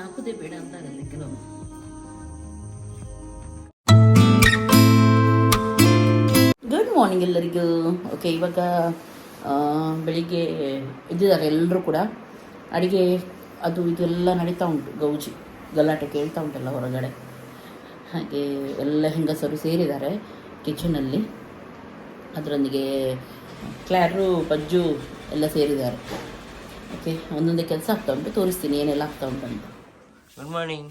ಹಾಕೋದೇ ಬೇಡ ಅಂತ ಆಗುತ್ತೆ ಕೆಲವೊಮ್ಮೆ. ಗುಡ್ ಮಾರ್ನಿಂಗ್ ಎಲ್ಲರಿಗೂ. ಓಕೆ ಇವಾಗ ಬೆಳಿಗ್ಗೆ ಇದ್ದಿದ್ದಾರೆ ಎಲ್ಲರೂ ಕೂಡ. ಅಡುಗೆ, ಅದು ಇದೆಲ್ಲ ನಡೀತಾ ಉಂಟು. ಗೌಜಿ, ಗಲಾಟೆ ಕೇಳ್ತಾ ಉಂಟಲ್ಲ ಹೊರಗಡೆ. ಹಾಗೆ ಎಲ್ಲ ಹೆಂಗಸರು ಸೇರಿದ್ದಾರೆ ಕಿಚನಲ್ಲಿ ಅದರೊಂದಿಗೆ ಕ್ಲಾರು ಬಜ್ಜು ಎಲ್ಲ ಸೇರಿದ್ದಾರೆ. ಓಕೆ ಒಂದೊಂದೇ ಕೆಲಸ ಆಗ್ತಾ ಉಂಟು. ತೋರಿಸ್ತೀನಿ ಏನೆಲ್ಲ ಆಗ್ತಾ ಉಂಟು ಅಂತ ಗುಡ್ ಮಾರ್ನಿಂಗ್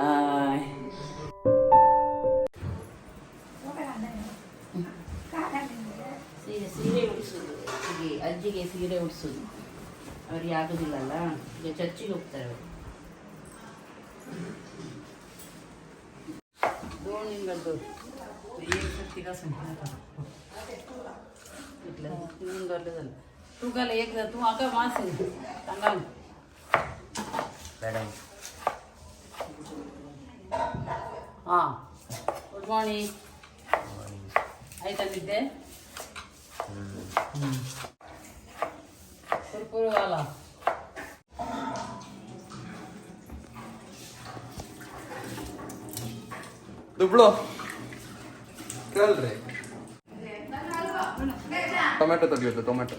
ಹಾಯ್ ಸೀರೆ ಸೀರೆ ಉಡಿಸೋದು. ಅಜ್ಜಿಗೆ ಸೀರೆ ಉಡಿಸೋದು. ಅವ್ರಿಗೆ ಆಗೋದಿಲ್ಲಲ್ಲ? ಈಗ ಚರ್ಚಿಗೆ ಹೋಗ್ತಾರೆ ಅವರು. ದೋಣಿಗಳದ್ದು तू कल एक तू आका वहां से तंगम ಮೇಡಮ್ हाँ गुड मॉर्निंग ಆಯ್ತಾ ನಿದ್ದೆ ಕುರ್ಕುರುವಾಲ ದುಬ್ಳು ಕೇಳ್ರಿ ಟೊಮೆಟೊ ತೆಗಿಯೋದು ಟೊಮೆಟೊ.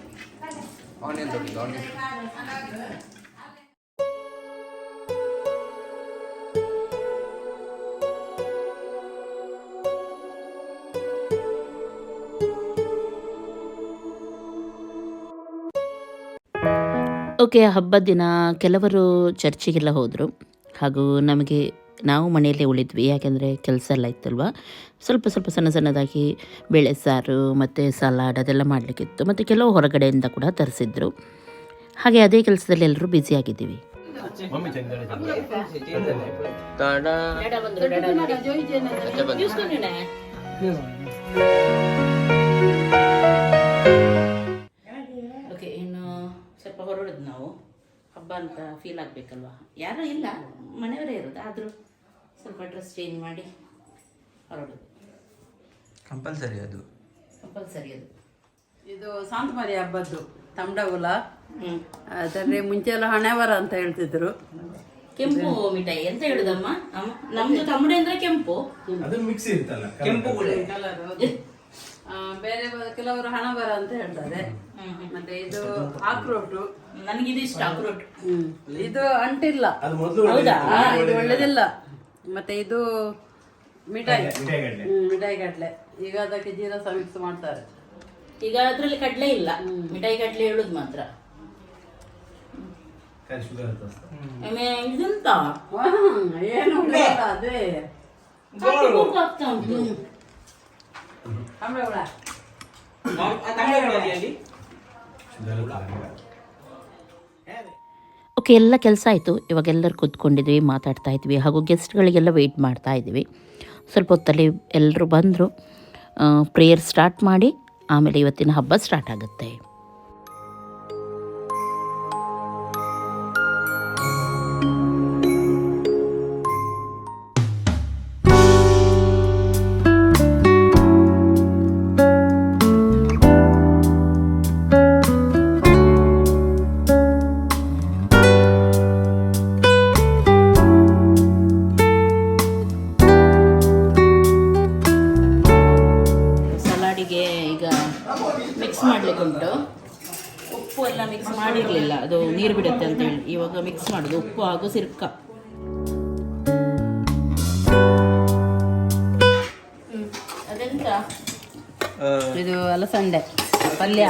ಆನಿಯನ್ ತೆಗಿಯೋದು ಆನಿಯನ್ ಓಕೆ ಹಬ್ಬದ ದಿನ ಕೆಲವರು ಚರ್ಚಿಗೆಲ್ಲ ಹೋದರು. ಹಾಗೂ ನಮಗೆ ನಾವು ಮನೆಯಲ್ಲೇ ಉಳಿದ್ವಿ, ಯಾಕೆಂದರೆ ಕೆಲಸ ಎಲ್ಲ ಇತ್ತಲ್ವ? ಸ್ವಲ್ಪ ಸ್ವಲ್ಪ ಸಣ್ಣ ಸಣ್ಣದಾಗಿ ಬೇಳೆ ಸಾರು ಮತ್ತು ಸಲಾಡ್ ಅದೆಲ್ಲ ಮಾಡಲಿಕ್ಕಿತ್ತು. ಮತ್ತು ಕೆಲವು ಹೊರಗಡೆಯಿಂದ ಕೂಡ ತರಿಸಿದ್ರು. ಹಾಗೆ ಅದೇ ಕೆಲಸದಲ್ಲಿ ಎಲ್ಲರೂ ಬ್ಯುಸಿಯಾಗಿದ್ದೀವಿ ಸ್ವಲ್ಪ ನಾವು. ಹಬ್ಬ ಅಂತ ಫೀಲ್ ಆಗ್ಬೇಕಲ್ವಾ? ಯಾರೂ ಇಲ್ಲ, ಮನೆಯವರೇ ಇರೋದು, ಆದರೂ. ಸ್ವಲ್ಪ ಡ್ರೆಸ್ ಚೇಂಜ್ ಮಾಡಿ ಹೊರಡೋದು. ಕಂಪಲ್ಸರಿ ಅದು. ಕಂಪಲ್ಸರಿ ಅದು. ಇದು ಸಾಂತಮಾರಿ ಹಬ್ಬದ್ದು ತಮಡಗುಲ ಅದರಲ್ಲಿ ಮುಂಚೆ ಎಲ್ಲ ಹಣೆವರ ಅಂತ ಹೇಳ್ತಿದ್ರು. ಕೆಂಪು ಮಿಠಾಯಿ ಎಂತ ಹೇಳುದಮ್ಮ? ಅಮ್ಮ ನಮ್ದು ತಮ್ಮಡೆ ಅಂದ್ರೆ ಕೆಂಪು. ಆ, ಬೇರೆ ಬ- ಕೆಲವರು ಹಣವರ ಅಂತ ಹೇಳ್ತಾರೆ. ಮತ್ತೆ ಇದು ಆಕ್ರೋಟು ನನಗಿದು ಇಷ್ಟ ಅಕ್ರೋಟ್ ಇದು ಅಂಟಿಲ್ಲ. ಹೌದಾ? ಇದು ಒಳ್ಳೇದಿಲ್ಲ. ಮತ್ತೆ ಇದು ಮಿಠಾಯಿ. ಹ್ಮ್, ಮಿಠಾಯಿ ಕಡ್ಲೆ ಈಗ ಅದಕ್ಕೆ ಜೀರಸ ಮಿಕ್ಸ್ ಮಾಡ್ತಾರೆ. ಈಗ ಅದ್ರಲ್ಲಿ ಕಡಲೆ ಇಲ್ಲ. ಮಿಠಾಯಿ ಕಡ್ಲೆ ಹೇಳುದು ಮಾತ್ರ. ಇದೆಂತ? ಏನು ಅದೇ. ಆಗ್ತಾ ಉಂಟು. ತಮಡಗುಳ ಓಕೆ, ಎಲ್ಲ ಕೆಲಸ ಆಯಿತು. ಇವಾಗ ಎಲ್ಲರೂ ಕೂತ್ಕೊಂಡಿದ್ವಿ, ಮಾತಾಡ್ತಾ ಇದ್ವಿ. ಹಾಗೂ ಗೆಸ್ಟ್ಗಳಿಗೆಲ್ಲ ವೆಯ್ಟ್ ಮಾಡ್ತಾ ಇದ್ವಿ. ಸ್ವಲ್ಪ ಹೊತ್ತಲ್ಲಿ ಎಲ್ಲರೂ ಬಂದರು. ಪ್ರೇಯರ್ ಸ್ಟಾರ್ಟ್ ಮಾಡಿ, ಆಮೇಲೆ ಇವತ್ತಿನ ಹಬ್ಬ ಸ್ಟಾರ್ಟ್ ಆಗುತ್ತೆ. ಮಿಕ್ಸ್ ಮಾಡೋದು ಉಪ್ಪು ಹಾಗೂ ಸಿರ್ಕ. ಅದೆಂತ? ಇದು ಅಲಸಂಡೆ ಪಲ್ಯ.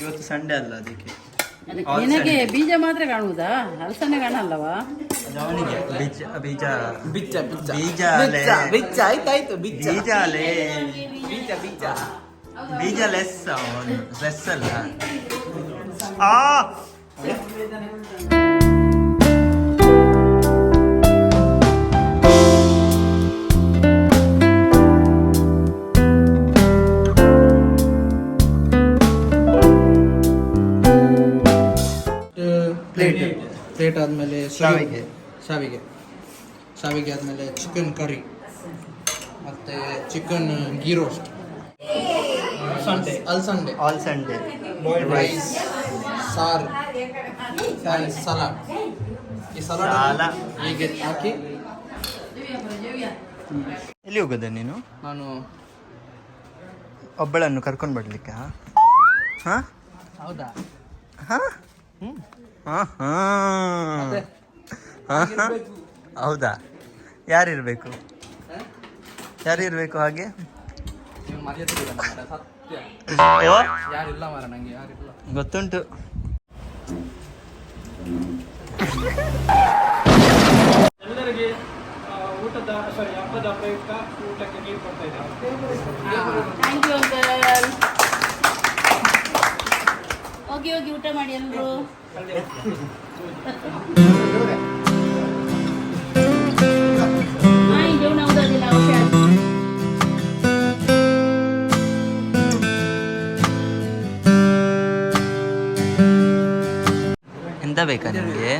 ಇವತ್ತು ಸಂಡೆ ಅಲ್ಲ ಅದಕ್ಕೆ. ನಿನಗೆ ಬೀಜ ಮಾತ್ರ ಕಾಣುವುದಾ? ಅಲಸಂಡೆ ಕಾಣಲ್ಲವಾ? ಬೀಜ ಬೀಜ. ಬಿಚ್ಚ ಬಿಚ್ಚ. ಬೀಜ ಅಲೆ. ಬಿಚ್ಚ. ಆಯ್ತಾಯ್ತು ಬಿಚ್ಚ. ಬೀಜ ಅಲೆ. ಬೀಜ ಬೀಜ. ಬೀಜ ಲೆಸ್ ಅವನು. ಲೆಸ್ ಅಲ್ಲ. ಆ! ಪ್ಲೇಟ್ ಪ್ಲೇಟ್ ಆದಮೇಲೆ. ಶಾವಿಗೆ. ಶಾವಿಗೆ. ಶಾವಿಗೆ ಆದಮೇಲೆ ಚಿಕನ್ ಕರಿ ಮತ್ತು ಚಿಕನ್ ಗೀ ರೋಸ್ಟ್ ಅಲ್ಸಂಡೆ ಆಲ್ ಸಂಡೇ ರೈಸ್ ಸಾರ್. ಸಲಾಡ್ ಈ ಸಲಾಡ್ ಸಾಲ. ಹೀಗೆ ಹಾಕಿ. ಎಲ್ಲಿ ಹೋಗೋದ ನೀನು? ನಾನು ಒಬ್ಬಳನ್ನು ಕರ್ಕೊಂಡು ಬರ್ಲಿಕ್ಕೆ ಹಾ? ಹೌದಾ? ಹಾ? ಹ್ಞೂ ಹೌದಾ? ಯಾರಿರ್ಬೇಕು? ಯಾರಿರ್ಬೇಕು ಹಾಗೆ? ಗೊತ್ತುಂಟು. ಎಲ್ಲರಿಗೆ ಊಟದ ಸಾರಿ ಹಬ್ಬದ ಪ್ರಯುಕ್ತ ಊಟಕ್ಕೆ ನೀರು ಕೊಡ್ತಾ ಇದ್ದಾರೆ ಥ್ಯಾಂಕ್ ಯು ಅಂಕಲ್ ಹೋಗಿ ಹೋಗಿ ಊಟ ಮಾಡಿ ಎಲ್ರು? ಎಂತ ಬೇಕಾ ನಿಮಗೆ?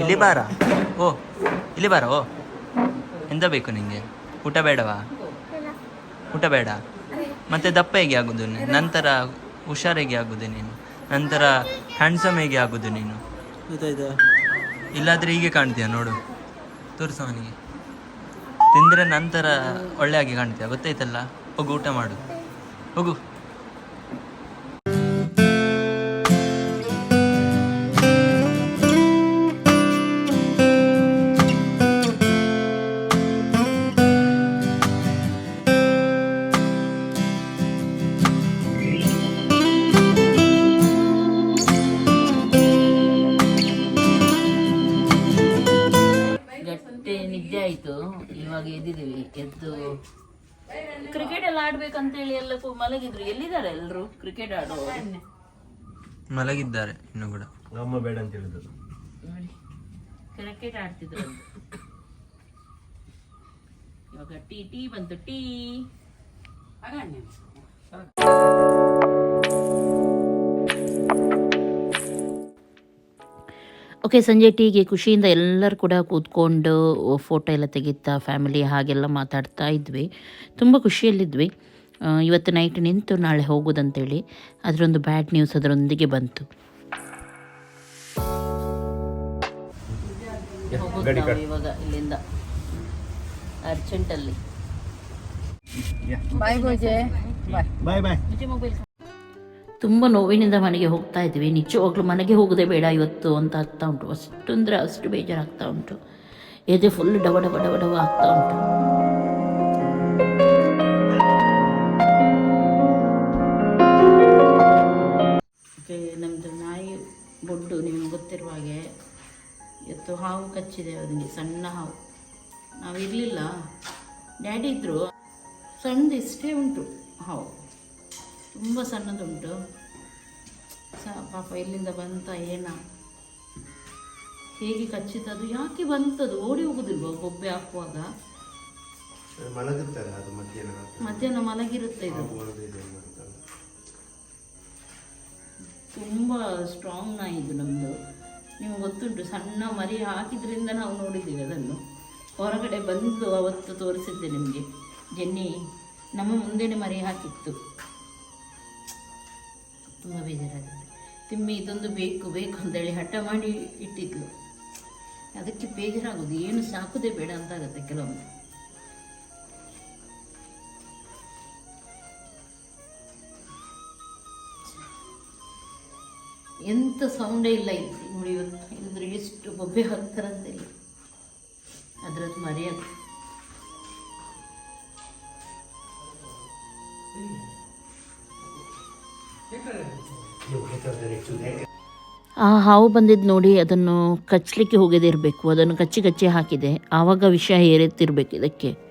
ಇಲ್ಲಿ ಬಾರ? ಓ, ಇಲ್ಲಿ ಬಾರ, ಓ. ಎಂತ ಬೇಕು ನಿಮಗೆ ಊಟ ಬೇಡವಾ? ಊಟ ಬೇಡ? ಮತ್ತೆ ದಪ್ಪ ಹೇಗೆ ಆಗುದು? ನಂತರ ಹುಷಾರ್ ಹೇಗೆ ಆಗುದು ನೀನು? ನಂತರ ಹ್ಯಾಂಡ್ಸಮ್ ಹೇಗೆ ಆಗುದು ನೀನು? ಇಲ್ಲಾದ್ರೆ ಹೀಗೆ ಕಾಣ್ತೀಯ? ನೋಡು. ತೋರಿಸು ಅವನಿಗೆ. ತಿಂದರೆ ನಂತರ ಒಳ್ಳೆ ಆಗಿ ಕಾಣ್ತೀಯ? ಗೊತ್ತಾಯ್ತಲ್ಲ? ಹೋಗು ಊಟ ಮಾಡು. ಹೋಗು. ಎದ್ದು ಕ್ರಿಕೆಟ್ ಎಲ್ಲ ಆಡ್ಬೇಕಂತೇಳಿ ಎಲ್ಲ ಕೂ- ಮಲಗಿದ್ರು. ಎಲ್ಲಿದ್ದಾರೆ ಎಲ್ಲರೂ ಕ್ರಿಕೆಟ್ ಆಡೋ ಮಲಗಿದ್ದಾರೆ ಇನ್ನು ಕೂಡ. ನಮ್ಮ ಬೇಡ ಅಂತ ನೋಡಿ. ಕ್ರಿಕೆಟ್ ಆಡ್ತಿದ್ರು ಅಂತ. ಇವಾಗ ಟೀ ಟೀ ಬಂತು. ಟೀ. ಓಕೆ ಸಂಜೆ ಟೀಗೆ ಖುಷಿಯಿಂದ ಎಲ್ಲರೂ ಕೂಡ ಕೂತ್ಕೊಂಡು ಫೋಟೋ ಎಲ್ಲ ತೆಗಿತಾ ಫ್ಯಾಮಿಲಿ ಹಾಗೆಲ್ಲ ಮಾತಾಡ್ತಾ ಇದ್ವಿ. ತುಂಬ ಖುಷಿಯಲ್ಲಿದ್ವಿ. ಇವತ್ತು ನೈಟ್ ನಿಂತು ನಾಳೆ ಹೋಗೋದಂತೇಳಿ. ಅದರೊಂದು ಬ್ಯಾಡ್ ನ್ಯೂಸ್ ಅದರೊಂದಿಗೆ ಬಂತು. ಇವಾಗ ಇಲ್ಲಿಂದ. ಅರ್ಜೆಂಟಲ್ಲಿ ಬಾಯ್ ಪೂಜೆ ಬಾಯ್ ತುಂಬ ನೋವಿನಿಂದ ಮನೆಗೆ ಹೋಗ್ತಾ ಇದ್ವಿ. ನಿಜವಾಗ್ಲೂ ಮನೆಗೆ ಹೋಗೋದೇ ಬೇಡ ಇವತ್ತು ಅಂತ ಆಗ್ತಾ ಉಂಟು. ಅಷ್ಟು ಅಂದರೆ ಅಷ್ಟು ಬೇಜಾರಾಗ್ತಾ ಉಂಟು. ಎದೆ ಫುಲ್ ಡವ ಡವ ಡವ ಡವ ಆಗ್ತಾ ಉಂಟು. ನಮ್ಮದು ನಾಯಿ ಬೊಡ್ಡು ನಿಮಗೆ ಗೊತ್ತಿರುವ ಹಾಗೆ ಇವತ್ತು ಹಾವು ಕಚ್ಚಿದೆ ಅವನಿಗೆ ಸಣ್ಣ ಹಾವು. ನಾವು ನಾವಿರಲಿಲ್ಲ. ಡ್ಯಾಡಿ ಇದ್ದರು ಸಣ್ಣದು ಇಷ್ಟೇ ಉಂಟು ಹಾವು. ತುಂಬ ಸಣ್ಣದುಂಟು. ಸ ಪಾಪ ಇಲ್ಲಿಂದ ಬಂತ ಏನ? ಹೇಗೆ ಕಚ್ಚಿತದು? ಯಾಕೆ ಬಂತದು? ಓಡಿ ಹೋಗುದಿಲ್ವ ಗೊಬ್ಬೆ ಹಾಕುವಾಗ? ಮಧ್ಯಾಹ್ನ ಮಲಗಿರುತ್ತೆ ಇದು. ತುಂಬ ಸ್ಟ್ರಾಂಗ್ ನಾಯಿ ಇದು ನಮ್ಮದು ನಿಮ್ಗೆ ಗೊತ್ತುಂಟು ಸಣ್ಣ ಮರಿ ಹಾಕಿದ್ರಿಂದ ನಾವು ನೋಡಿದ್ದೀವಿ ಅದನ್ನು. ಹೊರಗಡೆ ಬಂದು ಅವತ್ತು ತೋರಿಸಿದ್ದೆ ನಿಮಗೆ. ಜೆನ್ನಿ ನಮ್ಮ ಮುಂದೆನೆ ಮರಿ ಹಾಕಿತ್ತು. ತುಂಬ ಬೇಜಾರಾಗಿದೆ ತಿಮ್ಮಿ ಇದೊಂದು ಬೇಕು ಬೇಕು ಅಂತೇಳಿ ಹಠ ಮಾಡಿ ಇಟ್ಟಿದ್ಲು. ಅದಕ್ಕೆ ಬೇಜಾರಾಗೋದು, ಏನು ಸಾಕುದೇ ಬೇಡ ಅಂತ ಆಗುತ್ತೆ ಕೆಲವೊಮ್ಮೆ ಎಂಥ ಸೌಂಡೇ ಇಲ್ಲ ಇಲ್ಲಿ ನೋಡಿ ಇವತ್ತು. ಇಲ್ಲದ್ರೆ ಎಷ್ಟು ಬೊಬ್ಬೆ ಹಾಕ್ತಾರಂತೆ ಅದರದ್ದು ಮರ್ಯಾದೆ. ಆ ಹಾವು ಬಂದಿದ್ದು ನೋಡಿ ಅದನ್ನು ಕಚ್ಚಲಿಕ್ಕೆ ಹೋಗದೇ ಇರಬೇಕು. ಅದನ್ನು ಕಚ್ಚಿ ಕಚ್ಚಿ ಹಾಕಿದೆ. ಆವಾಗ ವಿಷಯ ಹೇರೆತ್ತಿರ್ಬೇಕು ಇದಕ್ಕೆ.